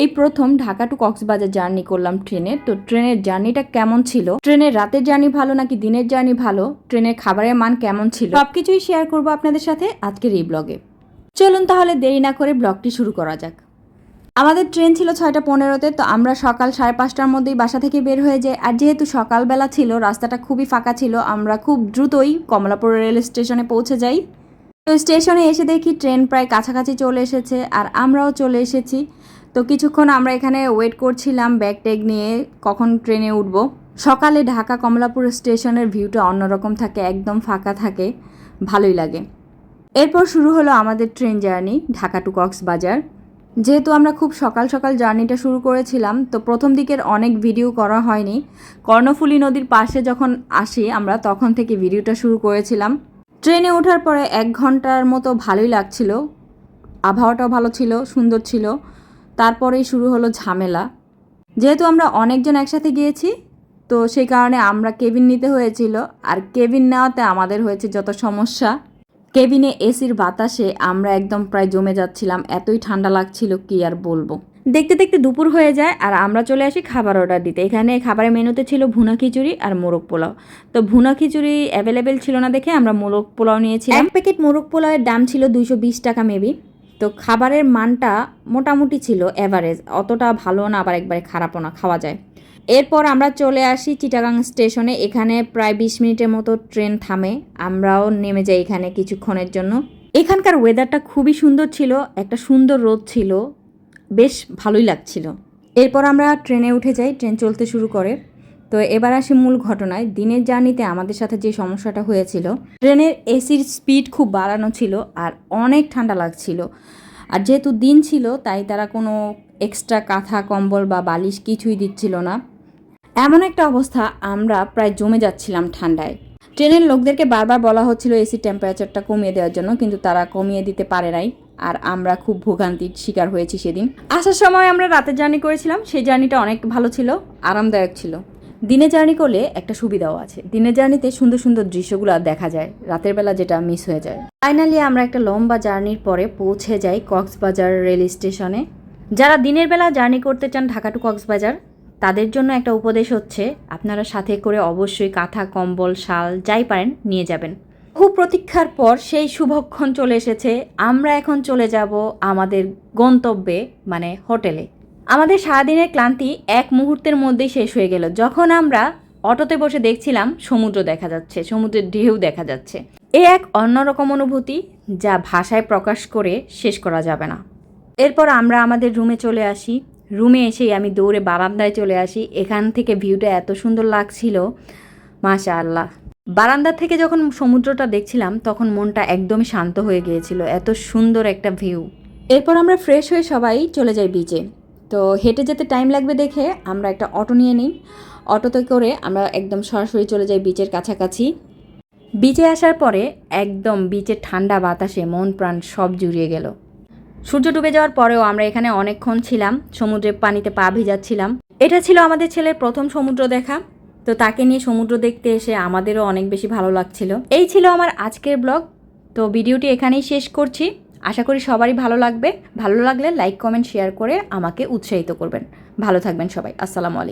এই প্রথম Dhaka to Cox's Bazar journey করলাম ট্রেনে। তো ট্রেনের জার্নিটা কেমন ছিল? ট্রেনের রাতের জার্নি ভালো নাকি দিনের জার্নি ভালো? ট্রেনের খাবারের মান কেমন ছিল? সবকিছুই শেয়ার করব আপনাদের সাথে আজকের এই ব্লগে চলুন তাহলে দেরি না করে ব্লগটি শুরু করা যাক। আমাদের ট্রেন ছিল ছয়টা পনেরোতে, তো আমরা সকাল সাড়ে পাঁচটার মধ্যেই বাসা থেকে বের হয়ে যাই। আর যেহেতু সকালবেলা ছিল, রাস্তাটা খুবই ফাঁকা ছিল, আমরা খুব দ্রুতই কমলাপুর রেল স্টেশনে পৌঁছে যাই। তো স্টেশনে এসে দেখি ট্রেন প্রায় কাছাকাছি চলে এসেছে, আর আমরাও চলে এসেছি। তো কিছুক্ষণ আমরা এখানে ওয়েট করছিলাম ব্যাগ ট্যাগ নিয়ে, কখন ট্রেনে উঠবো। সকালে ঢাকা কমলাপুর স্টেশনের ভিউটা অন্যরকম থাকে, একদম ফাঁকা থাকে, ভালোই লাগে। এরপর শুরু হলো আমাদের train journey Dhaka to Cox's Bazar যেহেতু আমরা খুব সকাল সকাল জার্নিটা শুরু করেছিলাম, তো প্রথম দিকের অনেক ভিডিও করা হয়নি। কর্ণফুলী নদীর পাশে যখন আসি আমরা, তখন থেকে ভিডিওটা শুরু করেছিলাম। ট্রেনে ওঠার পরে এক ঘণ্টার মতো ভালোই লাগছিল। আবহাওয়াটাও ভালো ছিল, সুন্দর ছিল। তারপরেই শুরু হলো ঝামেলা। যেহেতু আমরা অনেকজন একসাথে গিয়েছি, তো সেই কারণে আমরা কেবিন নিতে হয়েছিল। আর কেবিন নেওয়াতে আমাদের হয়েছে যত সমস্যা। কেবিনে এসির বাতাসে আমরা একদম প্রায় জমে যাচ্ছিলাম। এতই ঠান্ডা লাগছিল, কি আর বলব। দেখতে দেখতে দুপুর হয়ে যায় আর আমরা চলে আসি খাবার অর্ডার দিতে। এখানে খাবারের মেনুতে ছিল ভুনা খিচুড়ি আর মোরগ পোলাও। তো ভুনা খিচুড়ি অ্যাভেলেবেল ছিল না দেখে আমরা মোরগ পোলাও নিয়েছি এক প্যাকেট মোরগ পোলাওয়ের দাম ছিল দুইশো বিশ টাকা মেবি তো খাবারের মানটা মোটামুটি ছিল অ্যাভারেজ অতটা ভালো না, আবার একবারে খারাপও না, খাওয়া যায়। এরপর আমরা চলে আসি চিটাগাং স্টেশনে এখানে প্রায় বিশ মিনিটের মতো ট্রেন থামে, আমরাও নেমে যাই এখানে কিছুক্ষণের জন্য। এখানকার ওয়েদারটা খুবই সুন্দর ছিল, একটা সুন্দর রোদ ছিল, বেশ ভালোই লাগছিল। এরপর আমরা ট্রেনে উঠে যাই ট্রেন চলতে শুরু করে। তো এবার আসি মূল ঘটনায়। দিনের জার্নিতে আমাদের সাথে যে সমস্যাটা হয়েছিল, ট্রেনের এসির স্পিড খুব বাড়ানো ছিল আর অনেক ঠান্ডা লাগছিল। আর যেহেতু দিন ছিল, তাই তারা কোনো এক্সট্রা কাঁথা, কম্বল বা বালিশ কিছুই দিচ্ছিল না। এমন একটা অবস্থা আমরা প্রায় জমে যাচ্ছিলাম ঠান্ডায়। ট্রেনের লোকদেরকে বারবার বলা হচ্ছিল এসি টেম্পারেচারটা কমিয়ে দেওয়ার জন্য, কিন্তু তারা কমিয়ে দিতে পারে নাই আর আমরা খুব ভোগান্তির শিকার হয়েছি সেদিন। আসার সময় আমরা রাতের জার্নি করেছিলাম, সেই জার্নিটা অনেক ভালো ছিল, আরামদায়ক ছিল। দিনে জার্নি করলে একটা সুবিধাও আছে। দিনের জার্নিতে সুন্দর সুন্দর দৃশ্যগুলো দেখা যায়। রাতের বেলা যেটা মিস হয়ে যায়। ফাইনালি আমরা একটা লম্বা জার্নির পরে পৌঁছে যাই কক্সবাজার রেল স্টেশনে। যারা দিনের বেলা জার্নি করতে চান ঢাকা টু কক্সবাজার, তাদের জন্য একটা উপদেশ হচ্ছে, আপনারা সাথে করে অবশ্যই কাঁথা, কম্বল, শাল, যাই পারেন, নিয়ে যাবেন। বহু প্রতীক্ষার পর সেই শুভক্ষণ চলে এসেছে। আমরা এখন চলে যাব আমাদের গন্তব্যে মানে হোটেলে। আমাদের সারাদিনের ক্লান্তি এক মুহূর্তের মধ্যেই শেষ হয়ে গেল। যখন আমরা অটোতে বসে দেখছিলাম সমুদ্র দেখা যাচ্ছে, সমুদ্রের ঢেউ দেখা যাচ্ছে। এ এক অন্যরকম অনুভূতি যা ভাষায় প্রকাশ করে শেষ করা যাবে না। এরপর আমরা আমাদের রুমে চলে আসি। রুমে এসেই আমি দৌড়ে বারান্দায় চলে আসি। এখান থেকে ভিউটা এত সুন্দর লাগছিল মাশা আল্লাহ বারান্দা থেকে যখন সমুদ্রটা দেখছিলাম, তখন মনটা একদমই শান্ত হয়ে গিয়েছিল। এত সুন্দর একটা ভিউ। এরপর আমরা ফ্রেশ হয়ে সবাই চলে যাই বিচে তো হেঁটে যেতে টাইম লাগবে দেখে আমরা একটা অটো নিয়ে নিই। অটোতে করে আমরা একদম সরাসরি চলে যাই বিচের কাছাকাছি। বিচে আসার পরে একদম বিচের ঠান্ডা বাতাসে মন প্রাণ সব জুড়িয়ে গেল। সূর্য ডুবে যাওয়ার পরেও আমরা এখানে অনেকক্ষণ ছিলাম সমুদ্রের পানিতে পা ভিজাচ্ছিলাম। এটা ছিল আমাদের ছেলের প্রথম সমুদ্র দেখা। তো তাকে নিয়ে সমুদ্র দেখতে এসে আমাদেরও অনেক বেশি ভালো লাগছিল। এই ছিল আমার আজকের ব্লগ তো ভিডিওটি এখানেই শেষ করছি। আশা করি সবারই ভালো লাগবে। ভালো লাগলে লাইক কমেন্ট শেয়ার করে আমাকে উৎসাহিত করবেন। ভালো থাকবেন সবাই। আসসালামু আলাইকুম।